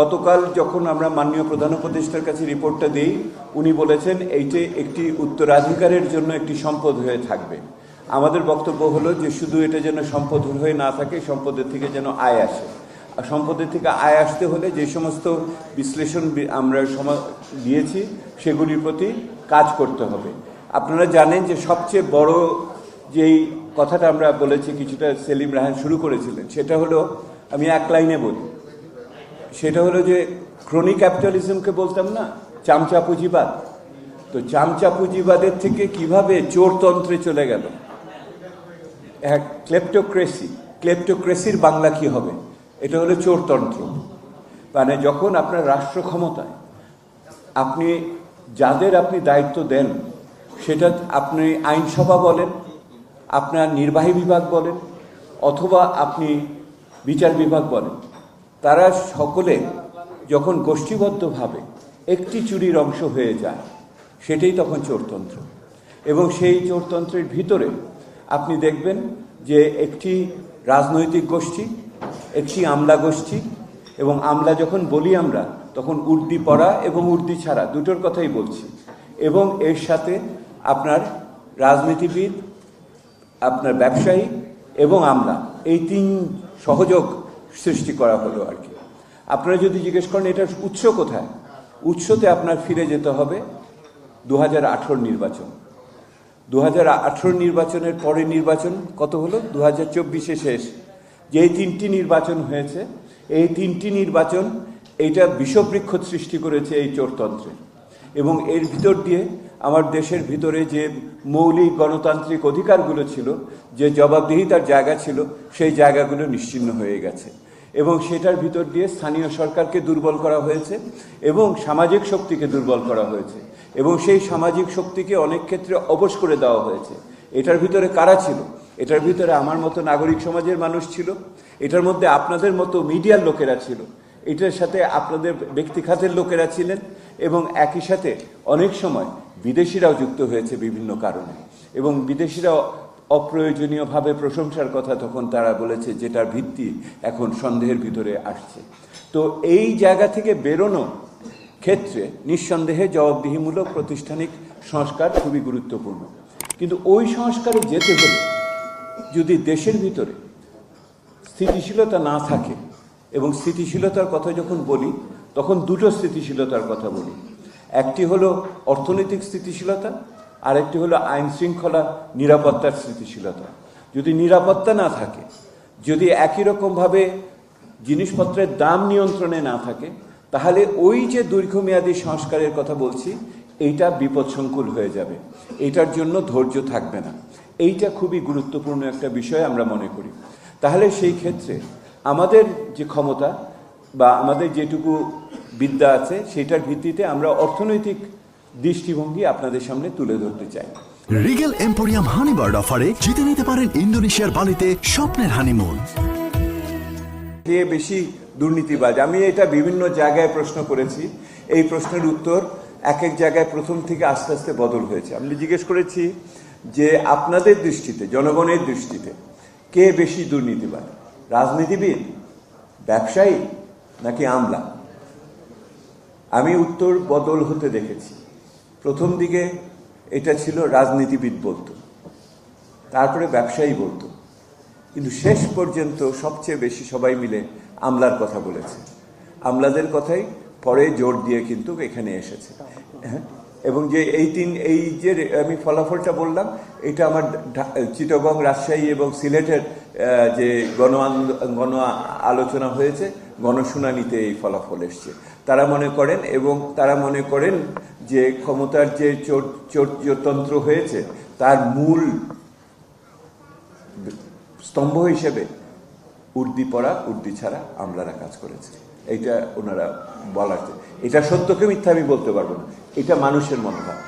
গতকাল যখন আমরা মাননীয় প্রধান উপদেষ্টার কাছে রিপোর্টটা দিই, উনি বলেছেন এইটি একটি উত্তরাধিকারের জন্য একটি সম্পদ হয়ে থাকবে। আমাদের বক্তব্য হলো যে শুধু এটা যেন সম্পদ হয়ে না থাকে, সম্পদের থেকে যেন আয় আসে। আর সম্পদের থেকে আয় আসতে হলে যে সমস্ত বিশ্লেষণ আমরা সমা- দিয়েছি, সেগুলির প্রতি কাজ করতে হবে। আপনারা জানেন যে সবচেয়ে বড় যেই কথাটা আমরা বলেছি, কিছুটা সেলিম রাহান শুরু করেছিলেন, সেটা হলো, আমি এক লাইনে বলি। সেটা হলো যে ক্রনিক ক্যাপিটালিজমকে বলতাম না চামচা পুঁজিবাদ তো চামচা পুঁজিবাদের থেকে কীভাবে চোরতন্ত্রে চলে গেল? এক ক্লেপ্টোক্রেসি, ক্লেপ্টোক্রেসির বাংলা কি হবে? এটা হলো চোরতন্ত্র। মানে যখন আপনার রাষ্ট্র ক্ষমতায়, আপনি যাদের আপনি দায়িত্ব দেন, সেটা আপনি আইনসভা বলেন, আপনার নির্বাহী বিভাগ বলেন, অথবা আপনি বিচার বিভাগ বলেন তারা সকলে যখন গোষ্ঠীবদ্ধভাবে একটি চুরির অংশ হয়ে যায়, সেটাই তখন চোরতন্ত্র। এবং সেই চোরতন্ত্রের ভিতরে আপনি দেখবেন যে একটি রাজনৈতিক গোষ্ঠী, একটি আমলা গোষ্ঠী, এবং আমলা যখন বলি আমরা, তখন উর্দি পড়া এবং উর্দি ছাড়া, দুটোর কথাই বলছি। এবং এর সাথে আপনার রাজনীতিবিদ, আপনার ব্যবসায়ী এবং আমরা এই তিন সহযোগ সৃষ্টি করা হলো আর কি। আপনারা যদি জিজ্ঞেস করেন, এটার উৎস কোথায়? উৎসতে আপনার ফিরে যেতে হবে দু হাজার আঠেরো নির্বাচন। দু হাজার আঠেরো নির্বাচনের পরে নির্বাচন কত হলো? দু হাজার চব্বিশে শেষ। যেই তিনটি নির্বাচন হয়েছে, এই তিনটি নির্বাচন এইটা বিষবৃক্ষ সৃষ্টি করেছে এই চোরতন্ত্রে। এবং এর ভিতর দিয়ে আমার দেশের ভিতরে যে মৌলিক গণতান্ত্রিক অধিকারগুলো ছিল, যে জবাবদিহিতার জায়গা ছিল, সেই জায়গাগুলো নিশ্চিহ্ন হয়ে গেছে। এবং সেটার ভিতর দিয়ে স্থানীয় সরকারকে দুর্বল করা হয়েছে এবং সামাজিক শক্তিকে দুর্বল করা হয়েছে। এবং সেই সামাজিক শক্তিকে অনেক ক্ষেত্রে অবশ করে দেওয়া হয়েছে। এটার ভিতরে কারা ছিল? এটার ভিতরে আমার মতো নাগরিক সমাজের মানুষ ছিল। এটার মধ্যে আপনাদের মতো মিডিয়ার লোকেরা ছিল। এটার সাথে আপনাদের ব্যক্তিখাতের লোকেরা ছিলেন এবং একই সাথে অনেক সময় বিদেশিরাও যুক্ত হয়েছে বিভিন্ন কারণে। এবং বিদেশিরা অপ্রয়োজনীয়ভাবে প্রশংসার কথা তখন তারা বলেছে, যেটার ভিত্তি এখন সন্দেহের ভিতরে আসছে। তো এই জায়গা থেকে বেরোনো ক্ষেত্রে নিঃসন্দেহে জবাবদিহিমূলক প্রতিষ্ঠানিক সংস্কার খুবই গুরুত্বপূর্ণ। কিন্তু ওই সংস্কারে যেতে হলে যদি দেশের ভিতরে স্থিতিশীলতা না থাকে এবং স্থিতিশীলতার কথা যখন বলি, তখন দুটো স্থিতিশীলতার কথা বলি। একটি হলো অর্থনৈতিক স্থিতিশীলতা আর একটি হলো আইন শৃঙ্খলা নিরাপত্তার স্থিতিশীলতা। যদি নিরাপত্তা না থাকে, যদি একই রকমভাবে জিনিসপত্রের দাম নিয়ন্ত্রণে না থাকে, তাহলে ওই যে দীর্ঘমেয়াদী সংস্কারের কথা বলছি, এইটা বিপদসংকুল হয়ে যাবে। এটার জন্য ধৈর্য থাকবে না। এইটা খুবই গুরুত্বপূর্ণ একটা বিষয় আমরা মনে করি। তাহলে সেই ক্ষেত্রে আমাদের যে ক্ষমতা বা আমাদের যেটুকু বিদ্যা আছে সেটার ভিত্তিতে আমরা অর্থনৈতিক দৃষ্টিভঙ্গি আপনাদের সামনে তুলে ধরতে চাই। রিগেল এম্পোরিয়াম হানিবার্ড অফারে জিতে নিতে পারেন ইন্দোনেশিয়ার বালিতে স্বপ্নের হানিমুন। কে বেশি দুর্নীতিবাজ। আমি এটা বিভিন্ন জায়গায় প্রশ্ন করেছি। এই প্রশ্নের উত্তর এক এক জায়গায় প্রথম থেকে আস্তে আস্তে বদল হয়েছে। আমি জিজ্ঞেস করেছি যে আপনাদের দৃষ্টিতে জনগণের দৃষ্টিতে কে বেশি দুর্নীতিবাজ? রাজনীতিবিদ? ব্যবসায়ী? নাকি আমলা? আমি উত্তর বদল হতে দেখেছি। প্রথম দিকে এটা ছিল রাজনীতিবিদ বলতো। তারপরে ব্যবসায়ী বলতো। কিন্তু শেষ পর্যন্ত সবচেয়ে বেশি সবাই মিলে আমলার কথা বলেছে। আমলাদের কথাই পরে জোর দিয়ে কিন্তু এখানে এসেছে। হ্যাঁ? এবং যে এই তিন, এই যে আমি ফলাফলটা বললাম, এটা আমার চিটাগং রাজশাহী এবং সিলেটের যে গণ গণ আলোচনা হয়েছে গণশুনানিতে এই ফলাফল এসছে। তারা মনে করেন এবং তারা মনে করেন যে ক্ষমতার যে চোর, চোরতন্ত্র হয়েছে, তার মূল স্তম্ভ হিসেবে উর্দি পড়া, উর্দি ছাড়া আমলারা কাজ করেছে। এইটা ওনারা বলার এটা সত্যকে মিথ্যা আমি বলতে পারব না। এটা মানুষের মনোভাব।